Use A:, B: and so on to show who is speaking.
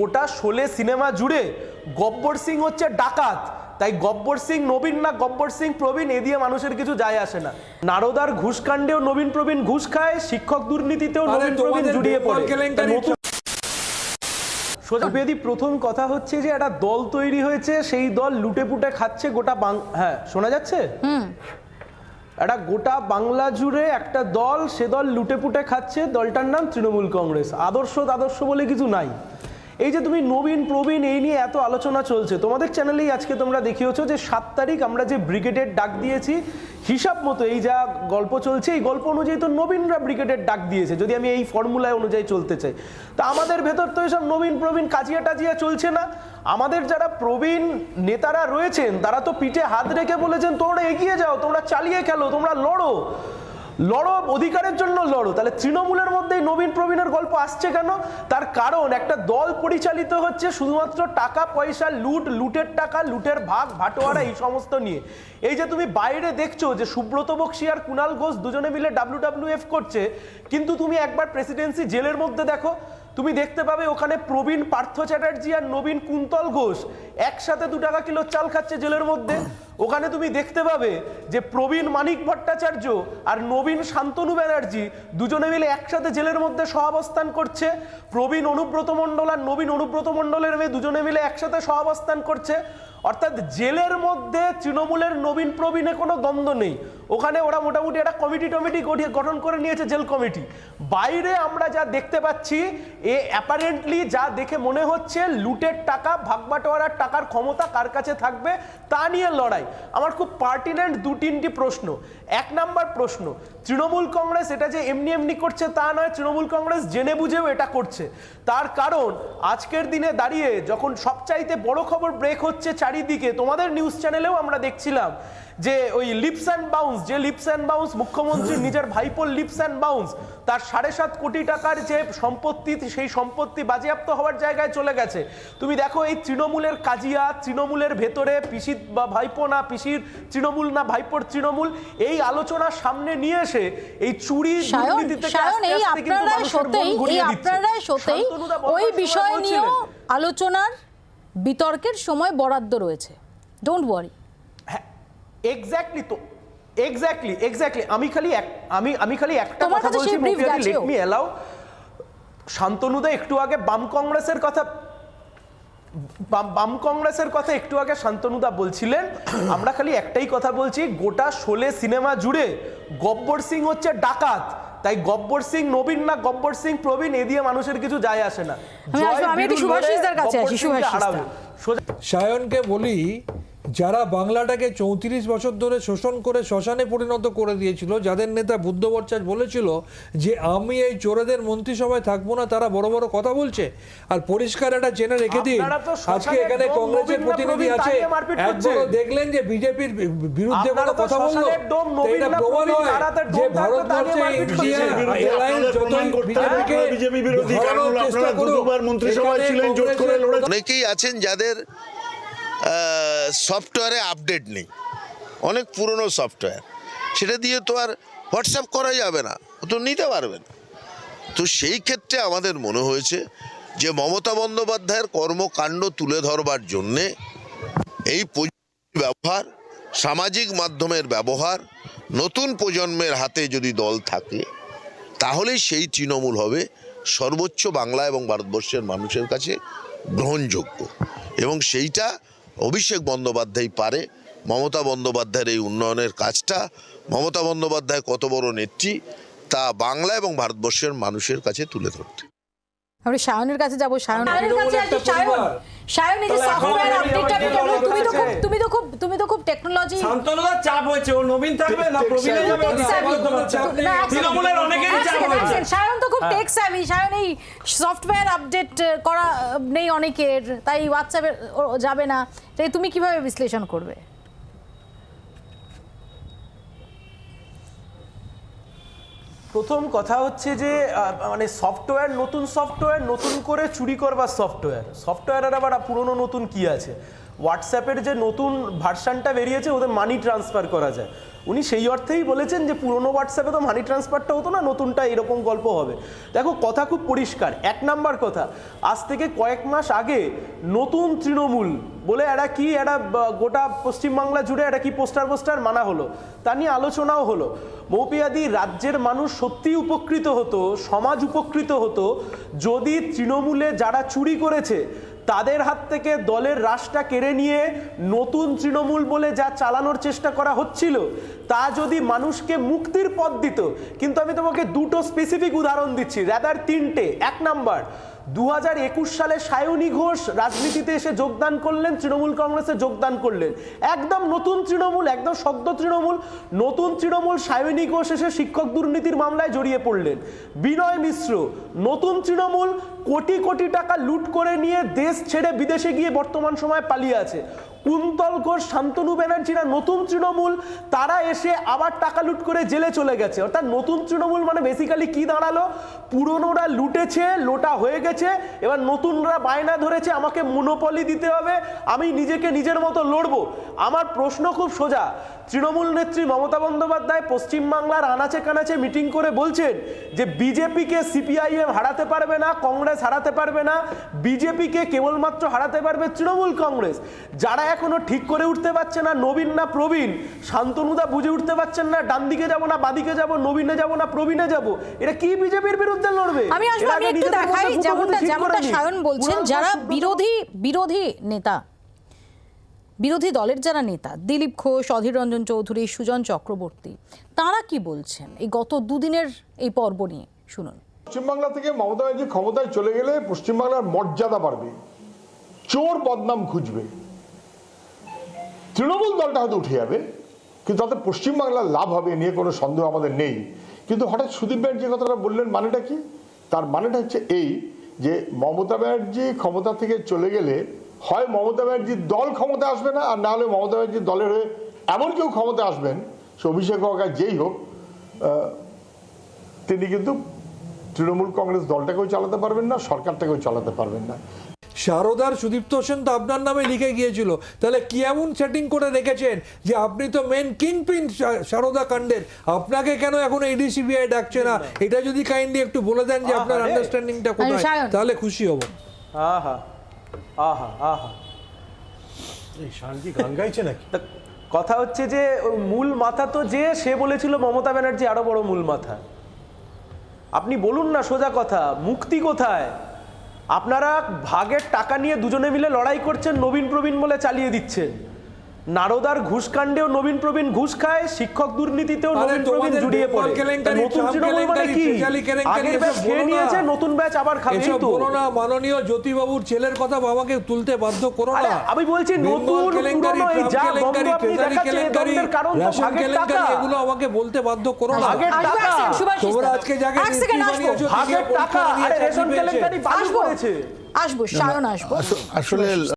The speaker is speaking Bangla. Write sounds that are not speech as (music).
A: গোটা শোলে সিনেমা জুড়ে গব্বর সিং হচ্ছে ডাকাত। তাই গব্বর সিং নবীন না গব্বর সিং প্রবীণ এ দিয়ে মানুষের কিছু যায় আসে না। নারদার ঘুষকাণ্ডেও নবীন প্রবীণ ঘুষ খায় শিক্ষক দুর্নীতিতেও নবীন প্রবীণ জড়িয়ে পড়ে। সোজা বেদি প্রথম কথা হচ্ছে যে একটা দল তৈরি হয়েছে সেই দল লুটে পুটে খাচ্ছে গোটা বাং হ্যাঁ শোনা যাচ্ছে? একটা গোটা বাংলা জুড়ে একটা দল সে দল লুটে পুটে খাচ্ছে। দলটার নাম তৃণমূল কংগ্রেস। আদর্শ আদর্শ বলে কিছু নাই। এই যে তুমি নবীন, প্রবীণ, এই নিয়ে এত আলোচনা চলছে, তোমাদের চ্যানেলেই আজকে তোমরা দেখিয়েছো যে সাত তারিখ আমরা যে ব্রিগেডের ডাক দিয়েছি, হিসাব মতো এই যা গল্প চলছে, এই গল্প অনুযায়ী তো নবীনরা ব্রিগেডের ডাক দিয়েছে, যদি আমি এই ফর্মুলায় অনুযায়ী চলতে চাই। তা আমাদের ভেতর তো এসব নবীন, প্রবীণ কাজিয়া টাজিয়া চলছে না। আমাদের যারা প্রবীণ নেতারা রয়েছেন, তারা তো পিঠে হাত রেখে বলেছেন, তোমরা এগিয়ে যাও, তোমরা চালিয়ে খেলো, তোমরা লড়ো। লড়ো, অধিকারের জন্য লড়ো। তাহলে তৃণমূলের মধ্যেই নবীন প্রবীণের গল্প আসছে কেন? তার কারণ, একটা দল পরিচালিত হচ্ছে শুধুমাত্র টাকা, পয়সা, লুট, লুটের টাকা, লুটের ভাগ, ভাটোয়ারা, এই সমস্ত নিয়ে। এই যে তুমি বাইরে দেখছ যে সুব্রত বক্সি আর কুণাল ঘোষ দুজনে মিলে ডাব্লিউ এফ করছে, কিন্তু তুমি একবার প্রেসিডেন্সি জেলের মধ্যে দেখো তুমি দেখতে পাবে ওখানে প্রবীণ পার্থ চ্যাটার্জি আর নবীন কুন্তল ঘোষ একসাথে দু টাকা কিলো চাল খাচ্ছে জেলের মধ্যে। ওখানে তুমি দেখতে পাবে যে প্রবীণ মানিক ভট্টাচার্য আর নবীন শান্তনু ব্যানার্জি দুজনে মিলে একসাথে জেলের মধ্যে সহাবস্থান করছে। প্রবীণ অনুব্রত মণ্ডল আর নবীন অনুব্রত মণ্ডলের মেয়ে দুজনে মিলে একসাথে সহাবস্থান করছে। অর্থাৎ জেলের মধ্যে তৃণমূলের নবীন প্রবীণে কোনো দ্বন্দ্ব নেই। ওখানে ওরা মোটামুটি একটা কমিটি টমিটি গঠন করে নিয়েছে জেল কমিটি। বাইরে আমরা যা দেখতে পাচ্ছি, এ অ্যাপারেন্টলি যা দেখে মনে হচ্ছে, লুটের টাকা, ভাগবাটোয়ারার টাকার ক্ষমতা কার কাছে থাকবে, তা নিয়ে লড়াই। আমার খুব পার্টিনেন্ট দু তিনটি প্রশ্ন। এক নাম্বার প্রশ্ন, তৃণমূল কংগ্রেস এটা যে এমনি এমনি করছে তা নয়, তৃণমূল কংগ্রেস জেনে বুঝেও এটা করছে। তার কারণ, আজকের দিনে দাঁড়িয়ে যখন সবচাইতে বড় খবর ব্রেক হচ্ছে চারিদিকে তোমাদের নিউজ চ্যানেলেও আমরা দেখছিলাম যে ওই লিপস অ্যান্ড বাউন্স যে লিপস অ্যান্ড বাউন্স মুখ্যমন্ত্রী (laughs) নিজের ভাইপোর লিপস অ্যান্ড বাউন্স তার সাড়ে সাত কোটি টাকার যে সম্পত্তি সেই সম্পত্তি বাজেয়াপ্ত হওয়ার জায়গায় চলে গেছে তুমি দেখো এই তৃণমূলের কাজিয়া তৃণমূলের ভেতরে পিসির বা ভাইপো না পিসির তৃণমূল না ভাইপোর তৃণমূল এই আলোচনা সামনে নিয়ে এসে এই চুরি
B: আপনারা
A: মানুষের মন
B: সতেই এই
A: ঘুরিয়ে দিচ্ছে।
B: আপনারা সতেই ওই বিষয় নিয়েও
A: বলছিলেন।
B: আলোচনার বিতর্কের সময় বরাদ্দ রয়েছে। ডোন্ট ওয়ারি
A: এক্স্যাক্টলি তো এক্স্যাক্টলি এক্স্যাক্টলি আমি খালি এক আমি আমি খালি একটা কথা বলছি। লেট মি অ্যালাউ শান্তনুদা একটু আগে বাম কংগ্রেসের কথা বাম বাম কংগ্রেসের কথা একটু আগে শান্তনুদা বলছিলেন। আমরা খালি একটাই কথা বলছি গোটা শোলে সিনেমা জুড়ে গব্বর সিং হচ্ছে ডাকাত। তাই গব্বর সিং নবীন না গব্বর সিং প্রবীণ এ দিয়ে মানুষের কিছু যায় আসে না।
C: সায়নকে বলি যারা বাংলাটাকে চৌত্রিশ বছর ধরে শোষণ করে শ্মশানে পরিণত করে দিয়েছিল যাদের নেতা বুদ্ধ বলেছিল যে আমি এই চোরেদের মন্ত্রিসভায় থাকব না তারা বড় বড় কথা বলছে। আর পরিষ্কার একটা জেনে রেখে দিন আজকে এখানে কংগ্রেসের প্রতিনিধি আছে দেখলেন যে বিজেপির বিরুদ্ধে কোনো কথা বলল? এটা প্রমাণ হয় যে ভারতবর্ষে ইন্ডিয়া যতই বিজেপিকে
D: বিজেপি বিরোধী, কারণ
C: চেষ্টা
D: আপনারা
C: করুক,
D: দুবার মন্ত্রিসভায় ছিলেন, জোট করে লড়ে-
E: অনেকেই আছেন যাদের সফটওয়্যারে আপডেট নেই। অনেক পুরনো সফটওয়্যার। সেটা দিয়ে তো আর হোয়াটসঅ্যাপ করা যাবে না। তো নিতে পারবেন তো সেই ক্ষেত্রে আমাদের মনে হয়েছে যে মমতা বন্দ্যোপাধ্যায়ের কর্মকাণ্ড তুলে ধরবার জন্যে এই প্রযুক্তির ব্যবহার, সামাজিক মাধ্যমের ব্যবহার, নতুন প্রজন্মের হাতে যদি দল থাকে, তাহলেই সেই তৃণমূল হবে সর্বোচ্চ বাংলা এবং ভারতবর্ষের মানুষের কাছে গ্রহণযোগ্য। এবং সেইটা অভিষেক বন্দ্যোপাধ্যায় পারে মমতা বন্দ্যোপাধ্যায়ের এই উন্নয়নের কাজটা। মমতা বন্দ্যোপাধ্যায় কত বড় নেত্রী তা বাংলা এবং ভারতবর্ষের মানুষের কাছে তুলে ধরতে।
B: আমরা সায়নের কাছে যাব সায়ন। এই যে সফটওয়্যার আপডেটটা তুমি তো খুব
C: কাছে-
B: তুমি তো খুব তুমি তো খুব টেকনোলজি
F: শান্তনুদার চাপ হয়েছে ও নবীন থাকবে না প্রবীণে যাবে
C: Tech savvy।
F: তোমার চাপ নেই। তৃণমূলের অনেকেরই চাপ হয়েছে।
B: সায়ন তো খুব টেক স্যাভি সায়ন এই সফটওয়্যার আপডেট করা নেই অনেকের তাই হোয়াটসঅ্যাপে যাবে না। তাই তুমি কীভাবে বিশ্লেষণ করবে?
A: প্রথম কথা হচ্ছে যে মানে সফটওয়্যার নতুন সফটওয়্যার নতুন করে চুরি করবার সফটওয়্যার সফটওয়্যারের আবার পুরনো নতুন কি আছে? হোয়াটসঅ্যাপের যে নতুন ভার্সানটা বেরিয়েছে ওদের মানি ট্রান্সফার করা যায়। উনি সেই অর্থেই বলেছেন যে পুরনো হোয়াটসঅ্যাপে তো মানি ট্রান্সফারটা হতো না, নতুনটা এরকম গল্প হবে। দেখো, কথা খুব পরিষ্কার, এক নাম্বার কথা, আজ থেকে কয়েক মাস আগে নতুন তৃণমূল বলে এরা কি, এরা গোটা পশ্চিমবাংলা জুড়ে একটা কি পোস্টার পোস্টার মানা হলো? তা নিয়ে আলোচনাও হলো। মৌপিয়াদি রাজ্যের মানুষ সত্যিই উপকৃত হতো, সমাজ উপকৃত হতো, যদি তৃণমূলে যারা চুরি করেছে, তাদের হাত থেকে দলের রাশটা কেড়ে নিয়ে নতুন তৃণমূল বলে যা চালানোর চেষ্টা করা হচ্ছিল তা যদি মানুষকে মুক্তির পথ দিত, কিন্তু আমি তোমাকে দুটো স্পেসিফিক উদাহরণ দিচ্ছি র্যাদার তিনটে। এক নাম্বার দু হাজার একুশ সালে সায়নী ঘোষ রাজনীতিতে এসে যোগদান করলেন, তৃণমূল কংগ্রেসে যোগদান করলেন। একদম নতুন তৃণমূল, একদম সদ্য তৃণমূল, নতুন তৃণমূল সায়নী ঘোষ এসে শিক্ষক দুর্নীতির মামলায় জড়িয়ে পড়লেন। বিনয় মিশ্র, নতুন তৃণমূল, কোটি কোটি টাকা লুট করে নিয়ে দেশ ছেড়ে বিদেশে গিয়ে বর্তমান সময়ে পালিয়ে আছে। কুন্তল ঘোষ, শান্তনু ব্যানার্জিরা নতুন তৃণমূল, তারা এসে আবার টাকা লুট করে জেলে চলে গেছে। অর্থাৎ নতুন তৃণমূল মানে বেসিক্যালি কি দাঁড়াল? পুরনোরা লুটেছে, লোটা হয়ে গেছে, এবার নতুনরা বায়না ধরেছে, আমাকে মনোপলি দিতে হবে, আমি নিজেকে নিজের মতো লড়বো। আমার প্রশ্ন খুব সোজা তৃণমূল নেত্রী মমতা বন্দ্যোপাধ্যায় পশ্চিমবাংলার আনাচে কানাচে মিটিং করে বলছেন যে বিজেপিকে সিপিআইএম হারাতে পারবে না কংগ্রেস হারাতে পারবে না বিজেপিকে কেবলমাত্র হারাতে পারবে তৃণমূল কংগ্রেস। যারা এখনও ঠিক করে উঠতে পারছে না নবীন না প্রবীণ শান্তনুদা বুঝে উঠতে পারছেন না ডান দিকে যাব না বাদিকে যাব নবীনে যাব না প্রবীণে যাব এটা কি বিজেপির বিরুদ্ধে লড়বে?
B: আমি আসব
A: এরা
B: আমি একটু দেখাই যেমনটা যেমনটা সায়ন বলছেন যারা বিরোধী বিরোধী নেতা। বিরোধী দলের যারা নেতা, দিলীপ ঘোষ, অধীর রঞ্জন চৌধুরী, সুজন চক্রবর্তী, তারা কি বলছেন? এই গত দুদিনের এই পর্ব নিয়ে শুনুন।
D: পশ্চিমবাংলা থেকে মমতা ব্যানার্জি ক্ষমতায় চলে গেলে পশ্চিমবাংলার মর্যাদা বাড়বে। চোর বদনাম খুঁজবে। তৃণমূল দলটা হয়তো উঠে যাবে, কিন্তু তাতে পশ্চিমবাংলার লাভ হবে নিয়ে কোনো সন্দেহ আমাদের নেই। কিন্তু হঠাৎ সুদীপ ব্যানার্জি কথাটা বললেন মানেটা কি? তার মানেটা হচ্ছে এই যে মমতা ব্যানার্জি ক্ষমতা থেকে চলে গেলে হয় মমতা ব্যানার্জির দল ক্ষমতা আসবে না আর না হলে মমতা ব্যানার্জির দলের হয়ে এমন কেউ ক্ষমতা আসবেন সে অভিষেক হোক আর যেই হোক তিনি কিন্তু তৃণমূল কংগ্রেস দলটাকেও চালাতে পারবেন না সরকারটাকেও চালাতে পারবেন না।
C: সারদার সুদীপ্ত সেন তো আপনার নামে লিখে গিয়েছিল। তাহলে কি এমন সেটিং করে রেখেছেন যে আপনি তো মেন কিংপিন সারদা কাণ্ডের? আপনাকে কেন এখন এডি সিবিআই ডাকছে না? এটা যদি কাইন্ডলি একটু বলে দেন যে আপনার। আন্ডারস্ট্যান্ডিংটা কোথায়? তাহলে খুশি হব।
A: আহা। আহা আহা।
G: এই শান গান গাইছে নাকি?
A: কথা হচ্ছে যে মূল মাথা তো যে সে বলেছিল মমতা ব্যানার্জি আরও বড় মূল মাথা। আপনি বলুন না সোজা কথা মুক্তি কোথায়? আপনারা ভাগের টাকা নিয়ে দুজনে মিলে লড়াই করছেন নবীন প্রবীণ বলে চালিয়ে দিচ্ছেন। নারদার ঘুষকাণ্ডেও নবীন প্রবীণ ঘুষ খায় শিক্ষক দুর্নীতিতেও নবীন প্রবীণ জুড়িয়ে পড়ে। নতুন তৃণমূল মানে কি? আগের ব্যাচ খেয়ে নিয়েছে নতুন ব্যাচ আবার খাবে
C: এসব
A: তো।
C: বলো না মাননীয় জ্যোতিবাবুর ছেলের কথা বাবাকে তুলতে বাধ্য করো না।
A: আমি বলছি নতুন,
C: কেলেঙ্কারি,
A: পুরনো এই যা
C: কেলেঙ্কারি,
A: আপনি
C: ট্রেজারি কেলেঙ্কারি,
A: দ্বন্দ্বের কারণ তো
C: রেশন
A: টাকা।
C: এগুলো আমাকে বলতে বাধ্য করো না।
A: ভাগের টাকা।
C: তোমরা আজকে যাকে
B: এক সেকেন্ড আসব?
C: পরীক্ষা
A: টাকা। আরে রেশন কেলেঙ্কারি বালু করেছে।
B: আসব সায়ন আসব।
E: আসলে